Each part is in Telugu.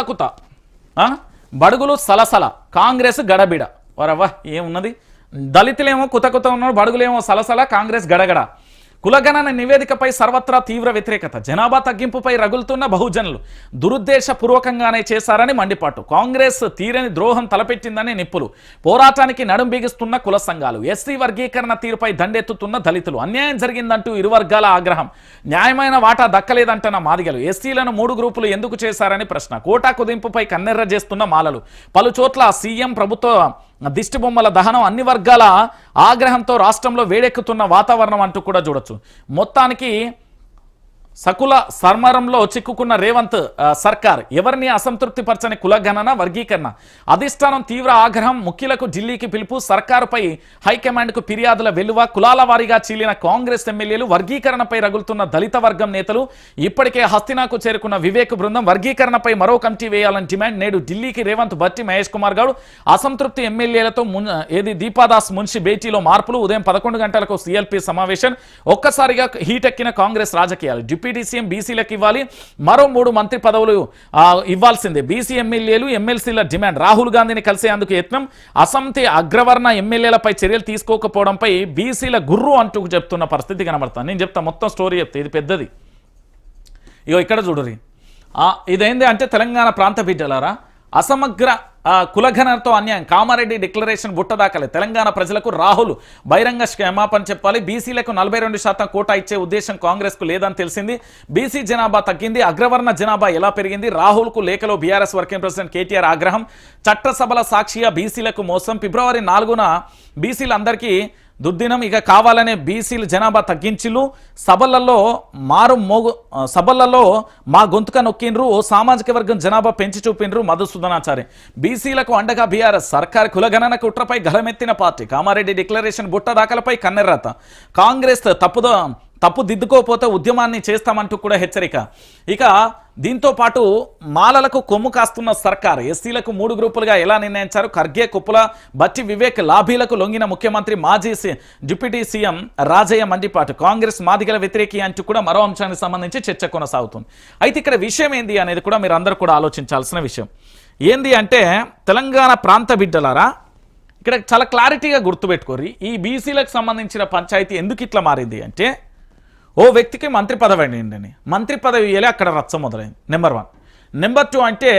కుత. ఆ? బడుగులు సలసల. కాంగ్రెస్ గడబిడ. వరవ్వ ఏమున్నది? దళితులేమో కుత కుత ఉన్నారు బడుగులేమో సలసల కాంగ్రెస్ గడగడ. కులగణన నివేదికపై సర్వత్రా తీవ్ర వ్యతిరేకత. జనాభా తగ్గింపుపై రగులుతున్న బహుజనులు దురుద్దేశపూర్వకంగానే చేశారని మండిపాటు. కాంగ్రెస్ తీరని ద్రోహం తలపెట్టిందని నిప్పులు. పోరాటానికి నడుం బిగిస్తున్న కుల సంఘాలు. ఎస్సీ వర్గీకరణ తీరుపై దండెత్తుతున్న దళితులు. అన్యాయం జరిగిందంటూ ఇరు వర్గాల ఆగ్రహం. న్యాయమైన వాటా దక్కలేదంటున్న మాదిగలు. ఎస్సీలను మూడు గ్రూపులు ఎందుకు చేశారని ప్రశ్న. కోటా కుదింపుపై కన్నెర్ర చేస్తున్న మాలలు. పలు చోట్ల సీఎం ప్రభుత్వ దిష్టి బొమ్మల దహనం అన్ని వర్గాల ఆగ్రహంతో రాష్ట్రంలో వేడెక్కుతున్న వాతావరణం అంటూ కూడా చూడొచ్చు. మొత్తానికి సకుల సర్మరంలో చిక్కుకున్న రేవంత్ సర్కార్ ఎవరిని అసంతృప్తి పరచని కులగణన వర్గీకరణ? అధిష్టానం తీవ్ర ఆగ్రహం ముఖ్యులకు ఢిల్లీకి పిలుపు సర్కారుపై హైకమాండ్కు ఫిర్యాదుల వెలువ కులాల వారీగా చీలిన కాంగ్రెస్ ఎమ్మెల్యేలు వర్గీకరణపై రగులుతున్న దళిత వర్గం నేతలు ఇప్పటికే హస్తినాకు చేరుకున్న వివేక్ బృందం వర్గీకరణపై మరో కమిటీ వేయాలని డిమాండ్ నేడు ఢిల్లీకి రేవంత్ భట్టి మహేష్ కుమార్ గౌడ్. అసంతృప్తి ఎమ్మెల్యేలతో ఏది దీపాదాస్ మున్షి భేటీలో మార్పులు ఉదయం పదకొండు గంటలకు సిఎల్పి సమావేశం. ఒక్కసారిగా హీటెక్కిన కాంగ్రెస్ రాజకీయాలు. డిప్యూటీ సీఎం బీసీలకు ఇవ్వాలి. మరో మూడు మంత్రి పదవులు ఇవ్వాల్సిందే. బీసీ ఎమ్మెల్యేలు ఎమ్మెల్సీల డిమాండ్. రాహుల్ గాంధీని కలిసేందుకు యత్నం. అసంతి అగ్రవర్ణ ఎమ్మెల్యేలపై చర్యలు తీసుకోకపోవడంపై బీసీల గుర్రు అంటూ చెప్తున్న పరిస్థితి కనబడుతుంది. నేను చెప్తా మొత్తం స్టోరీ చెప్తా. ఇది పెద్దది. ఇగో ఇక్కడ చూడరి ఆ, ఇదేంది అంటే తెలంగాణ ప్రాంత బిడ్డలారా? అసమగ్ర కులఘనతో అన్యాయం. కామారెడ్డి డిక్లరేషన్ బుట్టదాకలే తెలంగాణ ప్రజలకు రాహుల్ బహిరంగ క్షమాపణ చెప్పాలి. బీసీలకు నలభై రెండు శాతం కోటా ఇచ్చే ఉద్దేశం కాంగ్రెస్కు లేదని తెలిసింది. బీసీ జనాభా తగ్గింది. అగ్రవర్ణ జనాభా ఎలా పెరిగింది? రాహుల్కు లేఖలో బీఆర్ఎస్ వర్కింగ్ ప్రెసిడెంట్ కేటీఆర్ ఆగ్రహం. చట్టసభల సాక్షిగా బీసీలకు మోసం. ఫిబ్రవరి నాలుగున బీసీలందరికీ దుర్దినం ఇక కావాలనే బీసీలు జనాభా తగ్గించిలు సభలలో మారు మోగు సభలలో మా గొంతుక నొక్కిండ్రు. ఓ సామాజిక వర్గం జనాభా పెంచి చూపిండ్రు మధుసూదనాచారి. బీసీలకు అండగా బీఆర్ఎస్ సర్కార్ కులగణన కుట్రపై గలమెత్తిన పార్టీ. కామారెడ్డి డిక్లరేషన్ బుట్ట దాఖలపై కన్నెర్రత. కాంగ్రెస్ తప్పుదో తప్పు దిద్దుకోకపోతే ఉద్యమాన్ని చేస్తామంటూ కూడా హెచ్చరిక. ఇక దీంతో పాటు మాలలకు కొమ్ము కాస్తున్న సర్కార్ ఎస్సీలకు మూడు గ్రూపులుగా ఎలా నిర్ణయించారు? ఖర్గే కుప్పుల బట్టి వివేక్ లాభీలకు లొంగిన ముఖ్యమంత్రి మాజీ డిప్యూటీ సీఎం రాజయ్య మండిపాటు. కాంగ్రెస్ మాదిగల వ్యతిరేకి అంటూ కూడా మరో అంశానికి సంబంధించి చర్చ కొనసాగుతుంది. అయితే ఇక్కడ విషయం ఏంది అనేది కూడా మీరు అందరూ కూడా ఆలోచించాల్సిన విషయం. ఏంది అంటే తెలంగాణ ప్రాంత బిడ్డలారా ఇక్కడ చాలా క్లారిటీగా గుర్తుపెట్టుకోరి ఈ బీసీలకు సంబంధించిన పంచాయతీ ఎందుకు ఇట్లా మారింది అంటే ఓ వ్యక్తికి మంత్రి పదవి అండి మంత్రి పదవి ఇయ్యలే అక్కడ రచ్చ మొదలైంది. నెంబర్ వన్ నెంబర్ టూ అంటే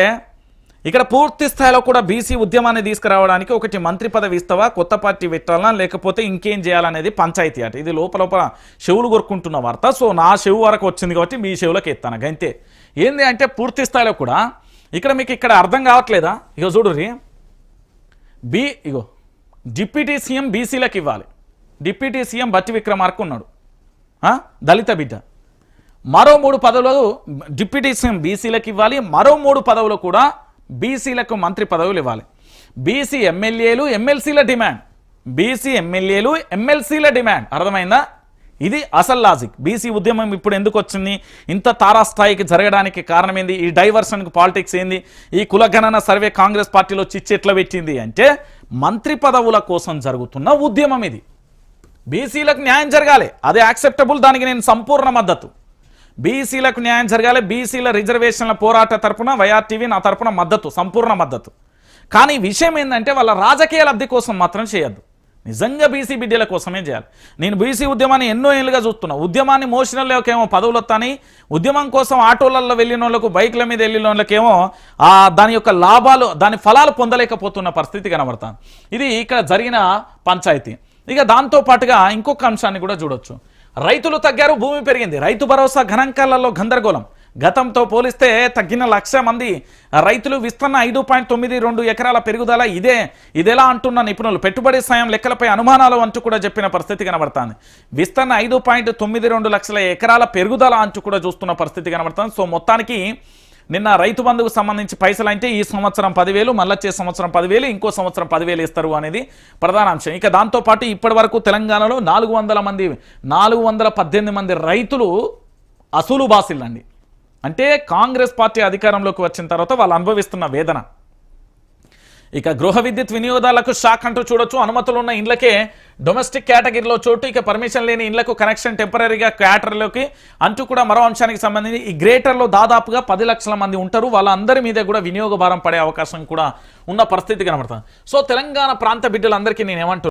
ఇక్కడ పూర్తి స్థాయిలో కూడా బీసీ ఉద్యమాన్ని తీసుకురావడానికి ఒకటి మంత్రి పదవి ఇస్తావా కొత్త పార్టీ పెట్టాలా లేకపోతే ఇంకేం చేయాలనేది పంచాయతీ అట. ఇది లోపల లోపల చెవులు కొరుకుంటున్న వార్త. సో నా చెవు వరకు వచ్చింది కాబట్టి మీ చెవులకు ఎత్తాను అంతే. ఏంది అంటే పూర్తి స్థాయిలో కూడా ఇక్కడ మీకు ఇక్కడ అర్థం కావట్లేదా? ఇక చూడుర్రి బి ఇగో. డిప్యూటీ సీఎం బీసీలకు ఇవ్వాలి. డిప్యూటీ సీఎం బట్టి విక్రమార్కు ఉన్నాడు. దళిత బిడ్డ. మరో మూడు పదవులు డిప్యూటీ సీఎం బీసీలకు ఇవ్వాలి. మరో మూడు పదవులు కూడా బీసీలకు మంత్రి పదవులు ఇవ్వాలి. బీసీ ఎమ్మెల్యేలు ఎమ్మెల్సీల డిమాండ్. బీసీ ఎమ్మెల్యేలు ఎమ్మెల్సీల డిమాండ్. అర్థమైందా? ఇది అసలు లాజిక్. బీసీ ఉద్యమం ఇప్పుడు ఎందుకు వచ్చింది? ఇంత తారాస్థాయికి జరగడానికి కారణం ఏంది? ఈ డైవర్షన్కి పాలిటిక్స్ ఏంది? ఈ కులగణన సర్వే కాంగ్రెస్ పార్టీలో చిచ్చెట్ల పెట్టింది అంటే మంత్రి పదవుల కోసం జరుగుతున్న ఉద్యమం ఇది. బీసీలకు న్యాయం జరగాలి. అది యాక్సెప్టబుల్ దానికి నేను సంపూర్ణ మద్దతు. బీసీలకు న్యాయం జరగాలి బీసీల రిజర్వేషన్ల పోరాట తరపున వైఆర్టీవీ నా తరపున మద్దతు సంపూర్ణ మద్దతు. కానీ విషయం ఏంటంటే వాళ్ళ రాజకీయ లబ్ధి కోసం మాత్రం చేయొద్దు. నిజంగా బీసీ బిడ్డల కోసమే చేయాలి. నేను బీసీ ఉద్యమాన్ని ఎన్నో ఏళ్ళుగా చూస్తున్నా. ఉద్యమాన్ని మోషనల్లోకేమో పదవులు వస్తాయి ఉద్యమం కోసం ఆటోలలో వెళ్ళిన వాళ్ళకు బైక్ల మీద వెళ్ళిన వాళ్ళకేమో దాని యొక్క లాభాలు దాని ఫలాలు పొందలేకపోతున్న పరిస్థితి కనబడతాను ఇది ఇక్కడ జరిగిన పంచాయతీ. ఇక దాంతో పాటుగా ఇంకొక అంశాన్ని కూడా చూడొచ్చు. రైతులు తగ్గారు భూమి పెరిగింది. రైతు భరోసా గణాంకాలలో గందరగోళం. గతంతో పోలిస్తే తగ్గిన లక్ష మంది రైతులు విస్తరణ ఐదు పాయింట్ తొమ్మిది రెండు ఎకరాల పెరుగుదల ఇదే ఇదెలా అంటున్న నిపుణులు. పెట్టుబడి సాయం లెక్కలపై అనుమానాలు అంటూ కూడా చెప్పిన పరిస్థితి కనబడుతుంది. విస్తరణ ఐదు పాయింట్ తొమ్మిది రెండు లక్షల ఎకరాల పెరుగుదల అంటూ కూడా చూస్తున్న పరిస్థితి కనబడుతుంది. సో మొత్తానికి నిన్న రైతు బంధుకు సంబంధించి పైసలు అంటే ఈ సంవత్సరం పదివేలు మళ్ళొచ్చే సంవత్సరం పదివేలు ఇంకో సంవత్సరం పదివేలు ఇస్తారు అనేది ప్రధాన అంశం ఇక దాంతోపాటు ఇప్పటి వరకు తెలంగాణలో నాలుగు వందల మంది నాలుగు వందల పద్దెనిమిది మంది రైతులు అసూలు బాసిల్లండి. అంటే కాంగ్రెస్ పార్టీ అధికారంలోకి వచ్చిన తర్వాత వాళ్ళు అనుభవిస్తున్న వేదన. ఇక గృహ విద్యుత్ వినియోగదారులకు షాక్ అంటూ చూడొచ్చు. అనుమతులు ఉన్న ఇండ్లకే డొమెస్టిక్ కేటగిరీలో చోటు. ఇక పర్మిషన్ లేని ఇండ్లకు కనెక్షన్ టెంపరీగా క్యాటర్లోకి అంటూ కూడా మరో అంశానికి సంబంధించి ఈ గ్రేటర్లో దాదాపుగా పది లక్షల మంది ఉంటారు. వాళ్ళందరి మీద కూడా వినియోగ భారం పడే అవకాశం కూడా ఉన్న పరిస్థితి కనబడుతుంది. సో తెలంగాణ ప్రాంత బిడ్డలందరికీ నేను ఏమంటున్నాను